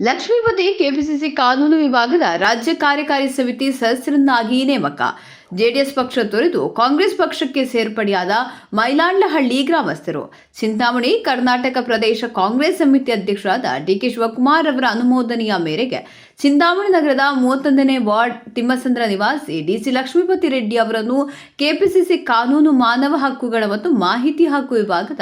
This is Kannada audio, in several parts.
ಲಕ್ಷ್ಮೀಪತಿ ಕೆಪಿಸಿಸಿ ಕಾನೂನು ವಿಭಾಗದ ರಾಜ್ಯ ಕಾರ್ಯಕಾರಿ ಸಮಿತಿ ಸದಸ್ಯರನ್ನಾಗಿ ನೇಮಕ. ಜೆಡಿಎಸ್ ಪಕ್ಷ ತೊರೆದು ಕಾಂಗ್ರೆಸ್ ಪಕ್ಷಕ್ಕೆ ಸೇರ್ಪಡೆಯಾದ ಮೈಲಾಂಡಹಳ್ಳಿ ಗ್ರಾಮಸ್ಥರು. ಚಿಂತಾಮಣಿ, ಕರ್ನಾಟಕ ಪ್ರದೇಶ ಕಾಂಗ್ರೆಸ್ ಸಮಿತಿ ಅಧ್ಯಕ್ಷರಾದ ಡಿಕೆ ಶಿವಕುಮಾರ್ ಅವರ ಅನುಮೋದನೆಯ ಮೇರೆಗೆ ಚಿಂತಾಮಣಿ ನಗರದ ಮೂವತ್ತೊಂದನೇ ವಾರ್ಡ್ ತಿಮ್ಮಸಂದ್ರ ನಿವಾಸಿ ಡಿಸಿ ಲಕ್ಷ್ಮೀಪತಿ ರೆಡ್ಡಿ ಅವರನ್ನು ಕೆಪಿಸಿಸಿ ಕಾನೂನು ಮಾನವ ಹಕ್ಕುಗಳ ಮತ್ತು ಮಾಹಿತಿ ಹಕ್ಕು ವಿಭಾಗದ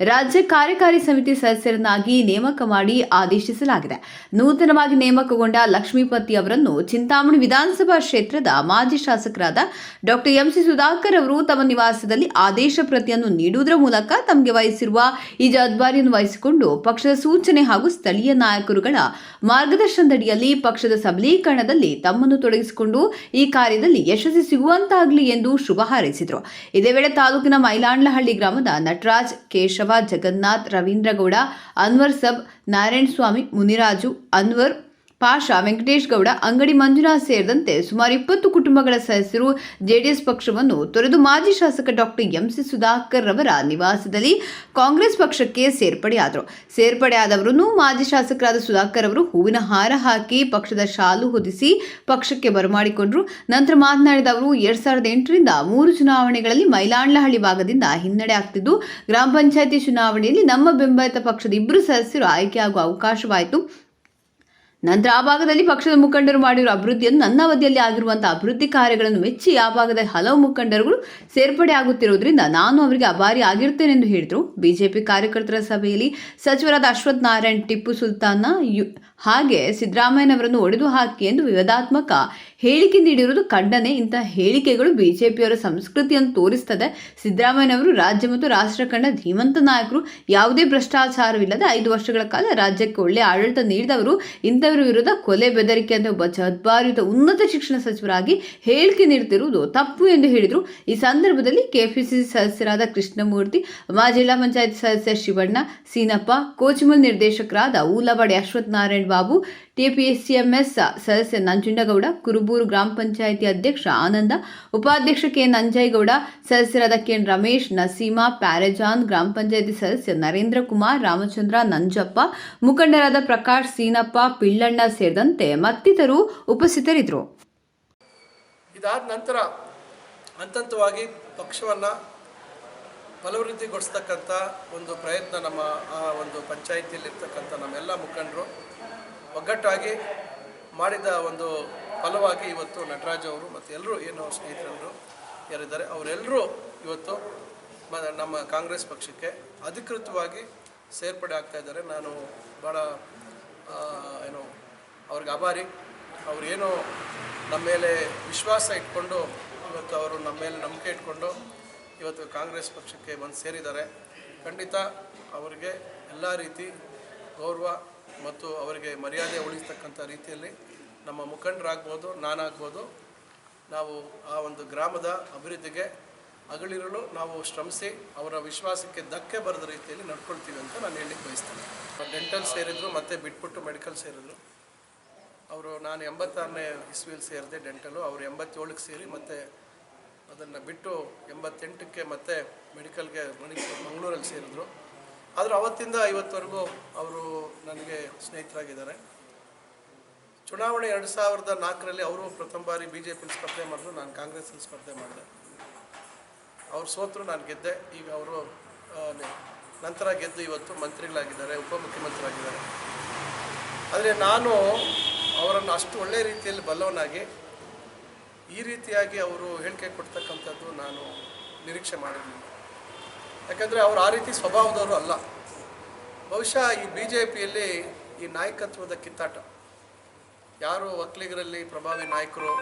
ರಾಜ್ಯ ಕಾರ್ಯಕಾರಿ ಸಮಿತಿ ಸದಸ್ಯರನ್ನಾಗಿ ನೇಮಕ ಮಾಡಿ ಆದೇಶಿಸಲಾಗಿದೆ. ನೂತನವಾಗಿ ನೇಮಕಗೊಂಡ ಲಕ್ಷ್ಮೀಪತಿ ಅವರನ್ನು ಚಿಂತಾಮಣಿ ವಿಧಾನಸಭಾ ಕ್ಷೇತ್ರದ ಮಾಜಿ ಶಾಸಕರಾದ ಡಾಕ್ಟರ್ ಎಂಸಿ ಸುಧಾಕರ್ ಅವರು ತಮ್ಮ ನಿವಾಸದಲ್ಲಿ ಆದೇಶ ಪ್ರತಿಯನ್ನು ನೀಡುವುದರ ಮೂಲಕ ತಮಗೆ ವಹಿಸಿರುವ ಈ ಜವಾಬ್ದಾರಿಯನ್ನು ವಹಿಸಿಕೊಂಡು ಪಕ್ಷದ ಸೂಚನೆ ಹಾಗೂ ಸ್ಥಳೀಯ ನಾಯಕರುಗಳ ಮಾರ್ಗದರ್ಶನದಡಿಯಲ್ಲಿ ಪಕ್ಷದ ಸಬಲೀಕರಣದಲ್ಲಿ ತಮ್ಮನ್ನು ತೊಡಗಿಸಿಕೊಂಡು ಈ ಕಾರ್ಯದಲ್ಲಿ ಯಶಸ್ವಿ ಸಿಗುವಂತಾಗಲಿ ಎಂದು ಶುಭ ಹಾರೈಸಿದರು. ಇದೇ ವೇಳೆ ತಾಲೂಕಿನ ಮೈಲಾಂಡ್ಲಹಳ್ಳಿ ಗ್ರಾಮದ ನಟರಾಜ್, ಕೇಶವ, ಜಗನ್ನಾಥ್, ರವೀಂದ್ರಗೌಡ, ಅನ್ವರ್ ಸಬ್ ನಾರಾಯಣ ಸ್ವಾಮಿ ಮುನಿರಾಜು, ಅನ್ವರ್ ಪಾಷಾ ವೆಂಕಟೇಶ್ ಗೌಡ, ಅಂಗಡಿ ಮಂಜುನಾಥ್ ಸೇರಿದಂತೆ ಸುಮಾರು ಇಪ್ಪತ್ತು ಕುಟುಂಬಗಳ ಸದಸ್ಯರು ಜೆಡಿಎಸ್ ಪಕ್ಷವನ್ನು ತೊರೆದು ಮಾಜಿ ಶಾಸಕ ಡಾಕ್ಟರ್ ಎಂಸಿ ಸುಧಾಕರ್ ರವರ ನಿವಾಸದಲ್ಲಿ ಕಾಂಗ್ರೆಸ್ ಪಕ್ಷಕ್ಕೆ ಸೇರ್ಪಡೆಯಾದರು. ಸೇರ್ಪಡೆಯಾದವರನ್ನು ಮಾಜಿ ಶಾಸಕರಾದ ಸುಧಾಕರ್ ಅವರು ಹೂವಿನ ಹಾರ ಹಾಕಿ ಪಕ್ಷದ ಶಾಲು ಹೊದಿಸಿ ಪಕ್ಷಕ್ಕೆ ಬರಮಾಡಿಕೊಂಡರು. ನಂತರ ಮಾತನಾಡಿದ ಅವರು, ಎರಡ್ ಸಾವಿರದ ಎಂಟರಿಂದ ಮೂರು ಚುನಾವಣೆಗಳಲ್ಲಿ ಮೈಲಾಂಡ್ಲಹಳ್ಳಿ ಭಾಗದಿಂದ ಹಿನ್ನಡೆ ಆಗ್ತಿದ್ದು, ಗ್ರಾಮ ಪಂಚಾಯಿತಿ ಚುನಾವಣೆಯಲ್ಲಿ ನಮ್ಮ ಬೆಂಬಲಿತ ಪಕ್ಷದ ಇಬ್ಬರು ಸದಸ್ಯರು ಆಯ್ಕೆಯಾಗುವ ಅವಕಾಶವಾಯಿತು. ನಂತರ ಆ ಭಾಗದಲ್ಲಿ ಪಕ್ಷದ ಮುಖಂಡರು ಮಾಡಿರುವ ಅಭಿವೃದ್ಧಿಯನ್ನು ನನ್ನ ಅವಧಿಯಲ್ಲಿ ಆಗಿರುವಂತಹ ಅಭಿವೃದ್ಧಿ ಕಾರ್ಯಗಳನ್ನು ಮೆಚ್ಚಿ ಆ ಭಾಗದ ಹಲವು ಮುಖಂಡರುಗಳು ಸೇರ್ಪಡೆ ಆಗುತ್ತಿರುವುದರಿಂದ ನಾನು ಅವರಿಗೆ ಅಭಾರಿ ಆಗಿರ್ತೇನೆ ಎಂದು ಹೇಳಿದರು. ಬಿಜೆಪಿ ಕಾರ್ಯಕರ್ತರ ಸಭೆಯಲ್ಲಿ ಸಚಿವರಾದ ಅಶ್ವಥ್ ನಾರಾಯಣ್, ಟಿಪ್ಪು ಸುಲ್ತಾನ್ನ ಯು ಹಾಗೆ ಸಿದ್ದರಾಮಯ್ಯನವರನ್ನು ಒಡೆದು ಹಾಕಿ ಎಂದು ವಿವಾದಾತ್ಮಕ ಹೇಳಿಕೆ ನೀಡಿರುವುದು ಖಂಡನೆ. ಇಂತಹ ಹೇಳಿಕೆಗಳು ಬಿಜೆಪಿಯವರ ಸಂಸ್ಕೃತಿಯನ್ನು ತೋರಿಸುತ್ತದೆ ಸಿದ್ದರಾಮಯ್ಯನವರು ರಾಜ್ಯ ಮತ್ತು ರಾಷ್ಟ್ರ ಕಂಡ ಧೀಮಂತ ನಾಯಕರು. ಯಾವುದೇ ಭ್ರಷ್ಟಾಚಾರವಿಲ್ಲದೆ ಐದು ವರ್ಷಗಳ ಕಾಲ ರಾಜ್ಯಕ್ಕೆ ಒಳ್ಳೆಯ ಆಡಳಿತ ನೀಡಿದವರು. ಇಂಥವರ ವಿರುದ್ಧ ಕೊಲೆ ಬೆದರಿಕೆ ಅಂತ ಒಬ್ಬ ಜವಾಬ್ದಾರಿಯುತ ಉನ್ನತ ಶಿಕ್ಷಣ ಸಚಿವರಾಗಿ ಹೇಳಿಕೆ ನೀಡುತ್ತಿರುವುದು ತಪ್ಪು ಎಂದು ಹೇಳಿದರು. ಈ ಸಂದರ್ಭದಲ್ಲಿ ಕೆಪಿಸಿಸಿ ಸದಸ್ಯರಾದ ಕೃಷ್ಣಮೂರ್ತಿ ಮಾ ಜಿಲ್ಲಾ ಪಂಚಾಯತ್ ಸದಸ್ಯ ಶಿವಣ್ಣ, ಸೀನಪ್ಪ, ಕೋಚಿಮಲ್ ನಿರ್ದೇಶಕರಾದ ಊಲವಾಡಿ ಅಶ್ವಥ್ ನಾರಾಯಣ್ ಬಾಬು, ಟಿಪಿಎಸ್ಸಿಎಂಎಸ್ ಸದಸ್ಯ ನಂಜುಂಡಗೌಡ, ಕುರುಬೂರು ಗ್ರಾಮ ಪಂಚಾಯಿತಿ ಅಧ್ಯಕ್ಷ ಆನಂದ, ಉಪಾಧ್ಯಕ್ಷ ಕೆ ನಂಜೇಗೌಡ, ಸದಸ್ಯರಾದ ಕೆಎನ್ ರಮೇಶ್, ನಸೀಮಾ, ಪ್ಯಾರೆಜಾನ್ ಗ್ರಾಮ ಪಂಚಾಯಿತಿ ಸದಸ್ಯ ನರೇಂದ್ರ ಕುಮಾರ್, ರಾಮಚಂದ್ರ ನಂಜಪ್ಪ, ಮುಖಂಡರಾದ ಪ್ರಕಾಶ್ ಸೀನಪ್ಪ, ಪಿಳ್ಳಣ್ಣ ಸೇರಿದಂತೆ ಮತ್ತಿತರರು ಉಪಸ್ಥಿತರಿದ್ದರು. ಇದಾದ ನಂತರ ಹಂತವಾಗಿ ಪಕ್ಷವನ್ನು ಫಲವೃದ್ಧಿಗೊಳಿಸ್ತಕ್ಕಂಥ ಒಂದು ಪ್ರಯತ್ನ ನಮ್ಮ ಆ ಒಂದು ಪಂಚಾಯಿತಿಯಲ್ಲಿರ್ತಕ್ಕಂಥ ನಮ್ಮೆಲ್ಲ ಮುಖಂಡರು ಒಗ್ಗಟ್ಟಾಗಿ ಮಾಡಿದ ಒಂದು ಫಲವಾಗಿ ಇವತ್ತು ನಟರಾಜ್ ಅವರು ಮತ್ತು ಎಲ್ಲರೂ ಏನು ಸ್ನೇಹಿತರೆಲ್ಲರೂ ಯಾರಿದ್ದಾರೆ, ಅವರೆಲ್ಲರೂ ಇವತ್ತು ನಮ್ಮ ಕಾಂಗ್ರೆಸ್ ಪಕ್ಷಕ್ಕೆ ಅಧಿಕೃತವಾಗಿ ಸೇರ್ಪಡೆ ಆಗ್ತಾ ಇದ್ದಾರೆ. ನಾನು ಭಾಳ ಏನು, ಅವ್ರಿಗೆ ಆಭಾರಿ. ಅವರೇನು ನಮ್ಮ ಮೇಲೆ ವಿಶ್ವಾಸ ಇಟ್ಕೊಂಡು ಇವತ್ತು ಅವರು ನಮ್ಮ ಮೇಲೆ ನಂಬಿಕೆ ಇಟ್ಕೊಂಡು ಇವತ್ತು ಕಾಂಗ್ರೆಸ್ ಪಕ್ಷಕ್ಕೆ ಬಂದು ಸೇರಿದ್ದಾರೆ. ಖಂಡಿತ ಅವರಿಗೆ ಎಲ್ಲ ರೀತಿ ಗೌರವ ಮತ್ತು ಅವರಿಗೆ ಮರ್ಯಾದೆ ಉಳಿಸ್ತಕ್ಕಂಥ ರೀತಿಯಲ್ಲಿ ನಮ್ಮ ಮುಖಂಡರಾಗ್ಬೋದು, ನಾನಾಗ್ಬೋದು, ನಾವು ಆ ಒಂದು ಗ್ರಾಮದ ಅಭಿವೃದ್ಧಿಗೆ ಅಗಳಿರಲು ನಾವು ಶ್ರಮಿಸಿ ಅವರ ವಿಶ್ವಾಸಕ್ಕೆ ಧಕ್ಕೆ ಬರದ ರೀತಿಯಲ್ಲಿ ನಡ್ಕೊಳ್ತೀವಿ ಅಂತ ನಾನು ಹೇಳಲಿಕ್ಕೆ ಬಯಸ್ತೇನೆ. ಡೆಂಟಲ್ ಸೇರಿದ್ರು, ಮತ್ತೆ ಬಿಟ್ಬಿಟ್ಟು ಮೆಡಿಕಲ್ ಸೇರಿದ್ರು. ಅವರು ನಾನು ಎಂಬತ್ತಾರನೇ ಇಸ್ವಿಯಲ್ಲಿ ಸೇರಿದೆ ಡೆಂಟಲು, ಅವರು ಎಂಬತ್ತೇಳಕ್ಕೆ ಸೇರಿ ಮತ್ತೆ ಅದನ್ನು ಬಿಟ್ಟು ಎಂಬತ್ತೆಂಟಕ್ಕೆ ಮತ್ತೆ ಮೆಡಿಕಲ್ಗೆ ಮಂಗಳೂರಲ್ಲಿ ಸೇರಿದ್ರು. ಆದರೂ ಅವತ್ತಿಂದ ಇವತ್ತವರೆಗೂ ಅವರು ನನಗೆ ಸ್ನೇಹಿತರಾಗಿದ್ದಾರೆ. ಚುನಾವಣೆ ಎರಡು ಸಾವಿರದ ನಾಲ್ಕರಲ್ಲಿ ಅವರು ಪ್ರಥಮ ಬಾರಿ ಬಿ ಜೆ ಪಿಲಿ ಸ್ಪರ್ಧೆ ಮಾಡಿದ್ರು, ನಾನು ಕಾಂಗ್ರೆಸ್ಸಲ್ಲಿ ಸ್ಪರ್ಧೆ ಮಾಡಿದೆ. ಅವ್ರು ಸೋತರು, ನಾನು ಗೆದ್ದೆ. ಈಗ ಅವರು ನಂತರ ಗೆದ್ದು ಇವತ್ತು ಮಂತ್ರಿಗಳಾಗಿದ್ದಾರೆ ಉಪಮುಖ್ಯಮಂತ್ರಿಯಾಗಿದ್ದಾರೆ ಆದರೆ ನಾನು ಅವರನ್ನು ಅಷ್ಟು ಒಳ್ಳೆಯ ರೀತಿಯಲ್ಲಿ ಬಲ್ಲವನಾಗಿ, ಈ ರೀತಿಯಾಗಿ ಅವರು ಹೇಳಿಕೆ ಕೊಡ್ತಕ್ಕಂಥದ್ದು ನಾನು ನಿರೀಕ್ಷೆ ಮಾಡಿರಲಿಲ್ಲ. ಯಾಕಂದರೆ ಅವರು ಆ ರೀತಿ ಸ್ವಭಾವದವರು ಅಲ್ಲ. ಬಹುಶಃ ಈ ಬಿ ಜೆ ಪಿಯಲ್ಲಿ ಈ ನಾಯಕತ್ವದ ಕಿತ್ತಾಟ. ಯಾರು ಒಕ್ಕಲಿಗರಲ್ಲಿ ಪ್ರಭಾವಿ ನಾಯಕರು,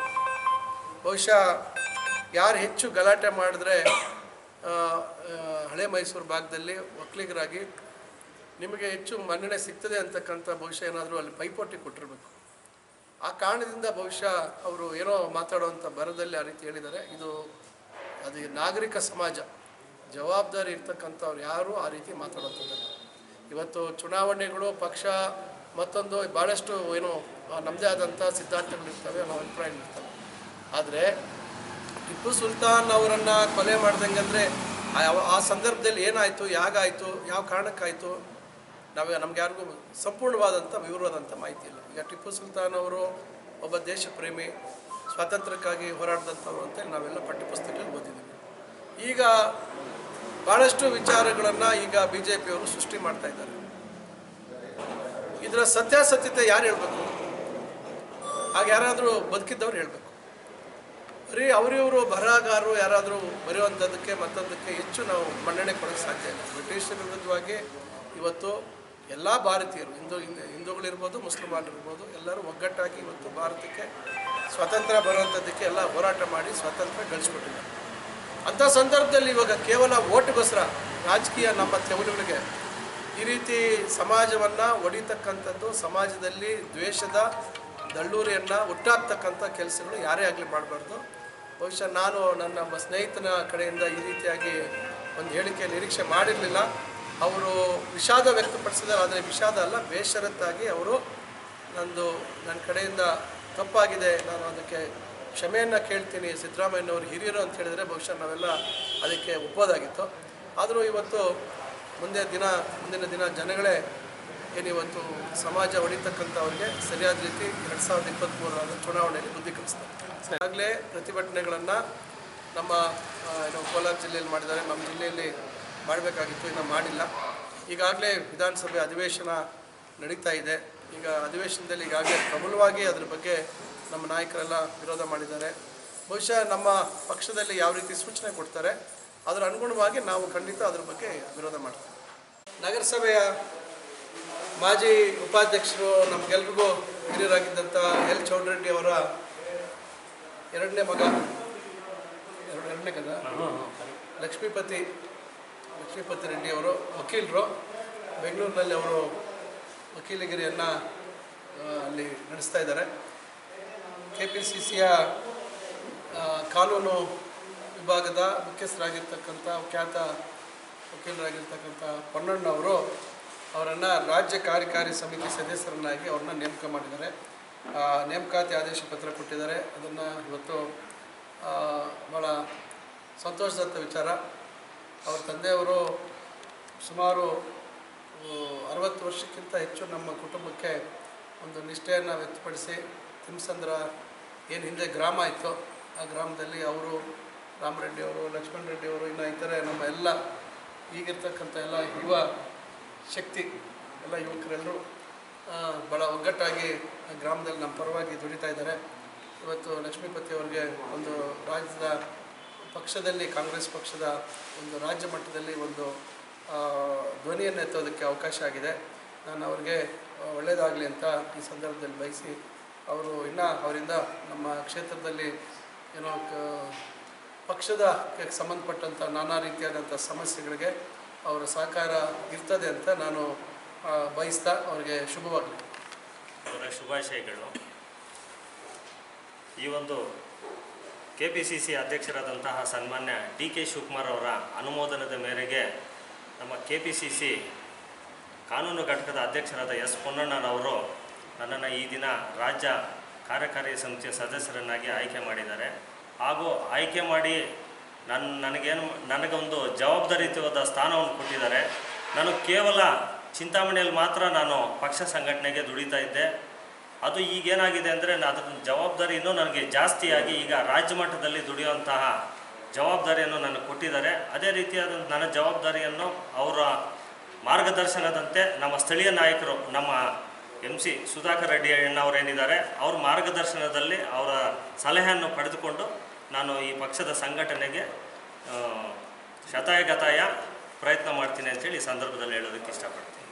ಬಹುಶಃ ಯಾರು ಹೆಚ್ಚು ಗಲಾಟೆ ಮಾಡಿದ್ರೆ ಹಳೆ ಮೈಸೂರು ಭಾಗದಲ್ಲಿ ಒಕ್ಕಲಿಗರಾಗಿ ನಿಮಗೆ ಹೆಚ್ಚು ಮನ್ನಣೆ ಸಿಗ್ತದೆ ಅಂತಕ್ಕಂಥ ಬಹುಶಃ ಏನಾದರೂ ಅಲ್ಲಿ ಪೈಪೋಟಿ ಕೊಟ್ಟಿರಬೇಕು. ಆ ಕಾರಣದಿಂದ ಬಹುಶಃ ಅವರು ಏನೋ ಮಾತಾಡುವಂಥ ಬರದಲ್ಲಿ ಆ ರೀತಿ ಹೇಳಿದ್ದಾರೆ. ಇದು, ಅದು ನಾಗರಿಕ ಸಮಾಜ. ಜವಾಬ್ದಾರಿ ಇರ್ತಕ್ಕಂಥವ್ರು ಯಾರೂ ಆ ರೀತಿ ಮಾತಾಡೋದಿಲ್ಲ ಇವತ್ತು ಚುನಾವಣೆಗಳು, ಪಕ್ಷ, ಮತ್ತೊಂದು ಭಾಳಷ್ಟು ಏನು ನಮ್ಮದೇ ಆದಂಥ ಸಿದ್ಧಾಂತಗಳಿರ್ತವೆ ಅಭಿಪ್ರಾಯ ಅಭಿಪ್ರಾಯಗಳಿರ್ತವೆ ಆದರೆ, ಟಿಪ್ಪು ಸುಲ್ತಾನ್ ಅವರನ್ನು ಕೊಲೆ ಮಾಡ್ದಂಗೆ ಅಂದರೆ, ಆ ಆ ಸಂದರ್ಭದಲ್ಲಿ ಏನಾಯಿತು, ಯಾಗಾಯಿತು, ಯಾವ ಕಾರಣಕ್ಕಾಯಿತು, ನಾವು, ನಮ್ಗೆ ಯಾರಿಗೂ ಸಂಪೂರ್ಣವಾದಂಥ ವಿವರವಾದಂಥ ಮಾಹಿತಿ ಇಲ್ಲ. ಈಗ ಟಿಪ್ಪು ಸುಲ್ತಾನ್ ಅವರು ಒಬ್ಬ ದೇಶ ಪ್ರೇಮಿ ಸ್ವಾತಂತ್ರ್ಯಕ್ಕಾಗಿ ಹೋರಾಡಿದಂಥವ್ರು ಅಂತೇಳಿ ನಾವೆಲ್ಲ ಪಠ್ಯಪುಸ್ತಕದಲ್ಲಿ ಓದಿದ್ದೀವಿ. ಈಗ ಭಾಳಷ್ಟು ವಿಚಾರಗಳನ್ನು ಈಗ ಬಿ ಜೆ ಪಿಯವರು ಸೃಷ್ಟಿ ಮಾಡ್ತಾ ಇದ್ದಾರೆ. ಇದರ ಸತ್ಯಾಸತ್ಯತೆ ಯಾರು ಹೇಳಬೇಕು? ಹಾಗೆ ಯಾರಾದರೂ ಬದುಕಿದ್ದವ್ರು ಹೇಳಬೇಕು. ಬರೀ ಅವರಿವರು ಬರಹಗಾರರು ಯಾರಾದರೂ ಬರೆಯುವಂಥದ್ದಕ್ಕೆ ಮತ್ತೊಂದಕ್ಕೆ ಹೆಚ್ಚು ನಾವು ಮನ್ನಣೆ ಕೊಡೋಕ್ಕೆ ಸಾಧ್ಯ ಇಲ್ಲ. ಬ್ರಿಟಿಷರ ವಿರುದ್ಧವಾಗಿ ಇವತ್ತು ಎಲ್ಲ ಭಾರತೀಯರು, ಹಿಂದ್- ಹಿಂದೂಗಳಿರ್ಬೋದು ಮುಸ್ಲಿಮಾನರಿರ್ಬೋದು ಎಲ್ಲರೂ ಒಗ್ಗಟ್ಟಾಗಿ ಇವತ್ತು ಭಾರತಕ್ಕೆ ಸ್ವಾತಂತ್ರ್ಯ ಬರುವಂಥದ್ದಕ್ಕೆ ಎಲ್ಲ ಹೋರಾಟ ಮಾಡಿ ಸ್ವಾತಂತ್ರ್ಯ ಗಳಿಸ್ಕೊಟ್ಟಿದ್ದಾರೆ. ಅಂಥ ಸಂದರ್ಭದಲ್ಲಿ ಇವಾಗ ಕೇವಲ ಓಟ್ಗೋಸ್ಕರ ರಾಜಕೀಯ ನಮ್ಮ ತೆವಲುಗಳಿಗೆ ಈ ರೀತಿ ಸಮಾಜವನ್ನು ಒಡಿತಕ್ಕಂಥದ್ದು, ಸಮಾಜದಲ್ಲಿ ದ್ವೇಷದ, ದಳ್ಳೂರಿಯನ್ನು ಹುಟ್ಟಾಕ್ತಕ್ಕಂಥ ಕೆಲಸಗಳು ಯಾರೇ ಆಗಲಿ ಮಾಡಬಾರ್ದು. ಬಹುಶಃ ನಾನು ನನ್ನ ಸ್ನೇಹಿತನ ಕಡೆಯಿಂದ ಈ ರೀತಿಯಾಗಿ ಒಂದು ಹೇಳಿಕೆ ನಿರೀಕ್ಷೆ ಮಾಡಿರಲಿಲ್ಲ. ಅವರು ವಿಷಾದ ವ್ಯಕ್ತಪಡಿಸಿದ್ದಾರೆ, ಆದರೆ ವಿಷಾದ ಅಲ್ಲ, ಬೇಷರತ್ತಾಗಿ ಅವರು ನಂದು, ನನ್ನ ಕಡೆಯಿಂದ ತಪ್ಪಾಗಿದೆ, ನಾನು ಅದಕ್ಕೆ ಕ್ಷಮೆಯನ್ನು ಕೇಳ್ತೀನಿ, ಸಿದ್ದರಾಮಯ್ಯನವರು ಹಿರಿಯರು ಅಂತ ಹೇಳಿದರೆ ಬಹುಶಃ ನಾವೆಲ್ಲ ಅದಕ್ಕೆ ಒಪ್ಪೋದಾಗಿತ್ತು. ಆದರೂ ಇವತ್ತು ಮುಂದೆ ದಿನ, ಮುಂದಿನ ದಿನ ಜನಗಳೇ ಏನಿವತ್ತು ಸಮಾಜ ಹೊಡಿತಕ್ಕಂಥವ್ರಿಗೆ ಸರಿಯಾದ ರೀತಿ ಎರಡು ಸಾವಿರದ ಇಪ್ಪತ್ತ್ಮೂರರ ಚುನಾವಣೆಯಲ್ಲಿ ಬುದ್ಧಿ ಕಲಿಸ್ತಾರೆ. ಆಗಲೇ ಪ್ರತಿಭಟನೆಗಳನ್ನು ನಮ್ಮ ಏನು ಕೋಲಾರ ಜಿಲ್ಲೆಯಲ್ಲಿ ಮಾಡಿದ್ದಾರೆ. ನಮ್ಮ ಜಿಲ್ಲೆಯಲ್ಲಿ ಮಾಡಬೇಕಾಗಿತ್ತು, ಇನ್ನು ಮಾಡಿಲ್ಲ. ಈಗಾಗಲೇ ವಿಧಾನಸಭೆ ಅಧಿವೇಶನ ನಡೀತಾ ಇದೆ. ಈಗ ಅಧಿವೇಶನದಲ್ಲಿ ಈಗಾಗಲೇ ಪ್ರಬಲವಾಗಿ ಅದ್ರ ಬಗ್ಗೆ ನಮ್ಮ ನಾಯಕರೆಲ್ಲ ವಿರೋಧ ಮಾಡಿದ್ದಾರೆ. ಬಹುಶಃ ನಮ್ಮ ಪಕ್ಷದಲ್ಲಿ ಯಾವ ರೀತಿ ಸೂಚನೆ ಕೊಡ್ತಾರೆ ಅದರ ಅನುಗುಣವಾಗಿ ನಾವು ಖಂಡಿತ ಅದ್ರ ಬಗ್ಗೆ ವಿರೋಧ ಮಾಡ್ತೀವಿ. ನಗರಸಭೆಯ ಮಾಜಿ ಉಪಾಧ್ಯಕ್ಷರು ನಮಗೆಲ್ರಿಗೂ ಹಿರಿಯರಾಗಿದ್ದಂಥ ಎಲ್ ಚೌಡರೆಡ್ಡಿ ಅವರ ಎರಡನೇ ಮಗ ಎರಡು ಎರಡನೇ ಗದ ಲಕ್ಷ್ಮೀಪತಿ ಲಕ್ಷ್ಮೀಪತಿ ರೆಡ್ಡಿ ಅವರು ವಕೀಲರು. ಬೆಂಗಳೂರಿನಲ್ಲಿ ಅವರು ವಕೀಲಗಿರಿಯನ್ನು ಅಲ್ಲಿ ನಡೆಸ್ತಾ ಇದ್ದಾರೆ. ಕೆ ಪಿ ಸಿ ಸಿಯ ಕಾನೂನು ವಿಭಾಗದ ಮುಖ್ಯಸ್ಥರಾಗಿರ್ತಕ್ಕಂಥ, ಖ್ಯಾತ ವಕೀಲರಾಗಿರ್ತಕ್ಕಂಥ ಪೊನ್ನಣ್ಣ ಅವರು ಅವರನ್ನು ರಾಜ್ಯ ಕಾರ್ಯಕಾರಿ ಸಮಿತಿ ಸದಸ್ಯರನ್ನಾಗಿ ಅವ್ರನ್ನ ನೇಮಕ ಮಾಡಿದ್ದಾರೆ. ನೇಮಕಾತಿ ಆದೇಶ ಪತ್ರ ಕೊಟ್ಟಿದ್ದಾರೆ. ಅದನ್ನು ಇವತ್ತು ಭಾಳ ಸಂತೋಷದಂಥ ವಿಚಾರ. ಅವ್ರ ತಂದೆಯವರು ಸುಮಾರು ಅರವತ್ತು ವರ್ಷಕ್ಕಿಂತ ಹೆಚ್ಚು ನಮ್ಮ ಕುಟುಂಬಕ್ಕೆ ಒಂದು ನಿಷ್ಠೆಯನ್ನು ವ್ಯಕ್ತಪಡಿಸಿ ತಿಮ್ಸಂದ್ರ ಏನು ಹಿಂದೆ ಗ್ರಾಮ ಇತ್ತು, ಆ ಗ್ರಾಮದಲ್ಲಿ ಅವರು ರಾಮರೆಡ್ಡಿ ಅವರು, ಲಕ್ಷ್ಮಣ ರೆಡ್ಡಿ ಅವರು, ಇನ್ನು ಇತರೆ ನಮ್ಮ ಎಲ್ಲ ಈಗಿರ್ತಕ್ಕಂಥ ಎಲ್ಲ ಯುವ ಶಕ್ತಿ, ಎಲ್ಲ ಯುವಕರೆಲ್ಲರೂ ಭಾಳ ಒಗ್ಗಟ್ಟಾಗಿ ಆ ಗ್ರಾಮದಲ್ಲಿ ನಮ್ಮ ಪರವಾಗಿ ದುಡಿತಾ ಇದ್ದಾರೆ. ಇವತ್ತು ಲಕ್ಷ್ಮೀಪತಿ ಅವರಿಗೆ ಒಂದು ರಾಜ್ಯದ ಪಕ್ಷದಲ್ಲಿ, ಕಾಂಗ್ರೆಸ್ ಪಕ್ಷದ ಒಂದು ರಾಜ್ಯ ಮಟ್ಟದಲ್ಲಿ ಒಂದು ಧ್ವನಿಯನ್ನು ಎತ್ತೋದಕ್ಕೆ ಅವಕಾಶ ಆಗಿದೆ. ನಾನು ಅವ್ರಿಗೆ ಒಳ್ಳೆಯದಾಗಲಿ ಅಂತ ಈ ಸಂದರ್ಭದಲ್ಲಿ ಬಯಸಿ, ಅವರು ಇನ್ನೂ ಅವರಿಂದ ನಮ್ಮ ಕ್ಷೇತ್ರದಲ್ಲಿ ಏನೋ ಪಕ್ಷದ ಸಂಬಂಧಪಟ್ಟಂಥ ನಾನಾ ರೀತಿಯಾದಂಥ ಸಮಸ್ಯೆಗಳಿಗೆ ಅವರ ಸಹಕಾರ ಇರ್ತದೆ ಅಂತ ನಾನು ಬಯಸ್ತಾ ಅವರಿಗೆ ಶುಭವಾಗಲಿ. ಅವರ ಶುಭಾಶಯಗಳು. ಈ ಒಂದು ಕೆ ಪಿ ಸಿ ಸಿ ಅಧ್ಯಕ್ಷರಾದಂತಹ ಸನ್ಮಾನ್ಯ ಡಿ ಕೆ ಶಿವಕುಮಾರ್ ಅವರ ಅನುಮೋದನದ ಮೇರೆಗೆ ನಮ್ಮ ಕೆ ಪಿ ಸಿ ಸಿ ಕಾನೂನು ಘಟಕದ ಅಧ್ಯಕ್ಷರಾದ ಎಸ್ ಪೊನ್ನಣ್ಣನವರು ನನ್ನನ್ನು ಈ ದಿನ ರಾಜ್ಯ ಕಾರ್ಯಕಾರಿ ಸಮಿತಿಯ ಸದಸ್ಯರನ್ನಾಗಿ ಆಯ್ಕೆ ಮಾಡಿದ್ದಾರೆ. ಹಾಗೂ ಆಯ್ಕೆ ಮಾಡಿ ನನ್ನ ನನಗೇನು ನನಗೊಂದು ಜವಾಬ್ದಾರಿಯುತವಾದ ಸ್ಥಾನವನ್ನು ಕೊಟ್ಟಿದ್ದಾರೆ. ನಾನು ಕೇವಲ ಚಿಂತಾಮಣಿಯಲ್ಲಿ ಮಾತ್ರ ನಾನು ಪಕ್ಷ ಸಂಘಟನೆಗೆ ದುಡಿತಾ ಇದ್ದೆ. ಅದು ಈಗೇನಾಗಿದೆ ಅಂದರೆ ಅದರ ಜವಾಬ್ದಾರಿ ಇನ್ನೂ ನನಗೆ ಜಾಸ್ತಿಯಾಗಿ ಈಗ ರಾಜ್ಯ ಮಟ್ಟದಲ್ಲಿ ದುಡಿಯುವಂತಹ ಜವಾಬ್ದಾರಿಯನ್ನು ನನಗೆ ಕೊಟ್ಟಿದ್ದಾರೆ. ಅದೇ ರೀತಿಯಾದ ನನ್ನ ಜವಾಬ್ದಾರಿಯನ್ನು ಅವರ ಮಾರ್ಗದರ್ಶನದಂತೆ ನಮ್ಮ ಸ್ಥಳೀಯ ನಾಯಕರು, ನಮ್ಮ ಎಂ ಸಿ ಸುಧಾಕರ್ ರೆಡ್ಡಿ ಅಣ್ಣವರೇನಿದ್ದಾರೆ, ಅವ್ರ ಮಾರ್ಗದರ್ಶನದಲ್ಲಿ ಅವರ ಸಲಹೆಯನ್ನು ಪಡೆದುಕೊಂಡು ನಾನು ಈ ಪಕ್ಷದ ಸಂಘಟನೆಗೆ ಶತಾಯಗತಾಯ ಪ್ರಯತ್ನ ಮಾಡ್ತೀನಿ ಅಂತೇಳಿ ಈ ಸಂದರ್ಭದಲ್ಲಿ ಹೇಳೋದಕ್ಕೆ ಇಷ್ಟಪಡ್ತೀನಿ.